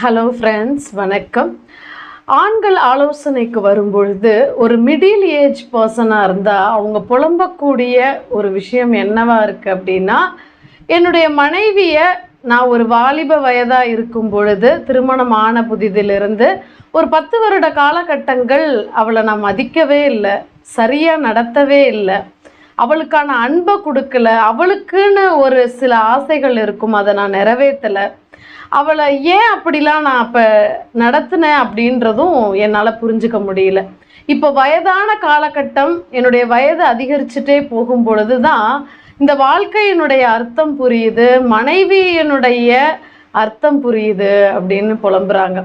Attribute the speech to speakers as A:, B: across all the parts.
A: Hello friends வணக்கம். ஆண்கள் ஆலோசனைக்கு வரும்பொழுது ஒரு மிடில் ஏஜ் பர்சனாக இருந்தால் அவங்க புலம்பக்கூடிய ஒரு விஷயம் என்னவா இருக்குது அப்படின்னா என்னுடைய மனைவியை நான் ஒரு வாலிப வயதாக இருக்கும் பொழுது திருமணம் ஆன புதிதிலிருந்து ஒரு பத்து வருட காலகட்டங்கள் அவளை நான் மதிக்கவே இல்லை சரியாக நடத்தவே இல்லை. அவளுக்கான அன்பை கொடுக்கல அவளுக்குன்னு ஒரு சில ஆசைகள் இருக்கும் அதை நான் நிறைவேற்றலை அவளை ஏன் அப்படிலாம் நான் அப்போ நடத்தினேன் அப்படின்றதும் என்னால் புரிஞ்சுக்க முடியல. இப்போ வயதான காலகட்டம் என்னுடைய வயது அதிகரிச்சுட்டே போகும் பொழுது தான் இந்த வாழ்க்கையினுடைய அர்த்தம் புரியுது மனைவியினுடைய அர்த்தம் புரியுது அப்படின்னு புலம்புறாங்க.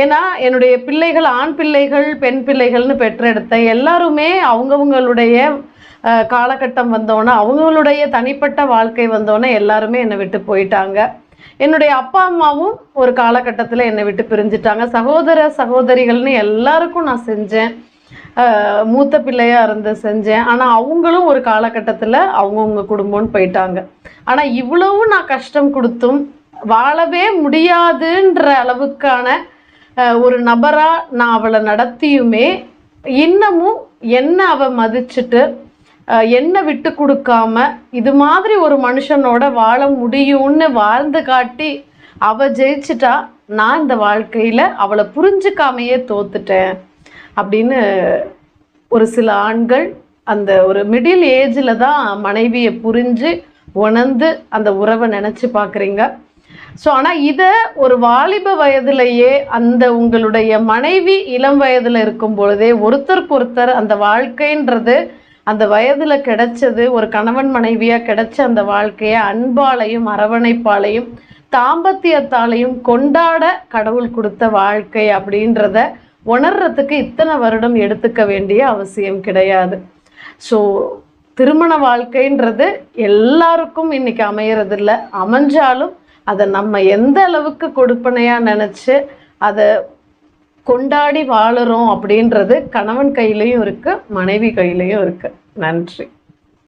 A: ஏன்னா என்னுடைய பிள்ளைகள் ஆண் பிள்ளைகள் பெண் பிள்ளைகள்னு பெற்றெடுத்த எல்லாருமே அவங்கவுங்களுடைய காலகட்டம் வந்தோன்னே அவங்களுடைய தனிப்பட்ட வாழ்க்கை வந்தோன்னே எல்லாருமே என்னை விட்டு போயிட்டாங்க. என்னுடைய அப்பா அம்மாவும் ஒரு காலகட்டத்தில் என்னை விட்டு பிரிஞ்சிட்டாங்க. சகோதர சகோதரிகள்னு எல்லாருக்கும் நான் செஞ்சேன். அஹ், மூத்த பிள்ளையாக இருந்து செஞ்சேன். ஆனால் அவங்களும் ஒரு காலகட்டத்தில் அவங்கவுங்க குடும்பம்னு போயிட்டாங்க. ஆனால் இவ்வளவும் நான் கஷ்டம் கொடுத்தும் வாழவே முடியாதுன்ற அளவுக்கான அஹ், ஒரு நபராக நான் அவளை நடத்தியுமே இன்னமும் என்ன அவ மதிச்சுட்டு என்ன விட்டு கொடுக்காம இது மாதிரி ஒரு மனுஷனோட வாழ முடியும்னு வாழ்ந்து காட்டி அவள் ஜெயிச்சிட்டா நான் இந்த வாழ்க்கையில் அவளை புரிஞ்சுக்காமையே தோத்துட்டேன் அப்படின்னு ஒரு சில ஆண்கள் அந்த ஒரு மிடில் ஏஜில் தான் மனைவியை புரிஞ்சு உணர்ந்து அந்த உறவை நினச்சி பார்க்குறீங்க. ஸோ ஆனால் இதை ஒரு வாலிப வயதிலேயே அந்த உங்களுடைய மனைவி இளம் வயதில் இருக்கும் பொழுதே ஒருத்தருக்கு ஒருத்தர் அந்த வாழ்க்கைன்றது அந்த வயதில் கிடைச்சது ஒரு கணவன் மனைவியாக கிடைச்ச அந்த வாழ்க்கையை அன்பாலையும் அரவணைப்பாலையும் தாம்பத்தியத்தாலையும் கொண்டாட கடவுள் கொடுத்த வாழ்க்கை அப்படின்றத உணர்றதுக்கு இத்தனை வருடம் எடுத்துக்க வேண்டிய அவசியம் கிடையாது. ஸோ திருமண வாழ்க்கைன்றது எல்லாருக்கும் இன்னைக்கு அமையறதில்ல. அமைஞ்சாலும் அதை நம்ம எந்த அளவுக்கு கொடுப்பனையாக நினச்சி அதை கொண்டாடி வாழுறோம் அப்படின்றது கணவன் கையிலையும் இருக்குது மனைவி கையிலையும் இருக்குது நன்றி.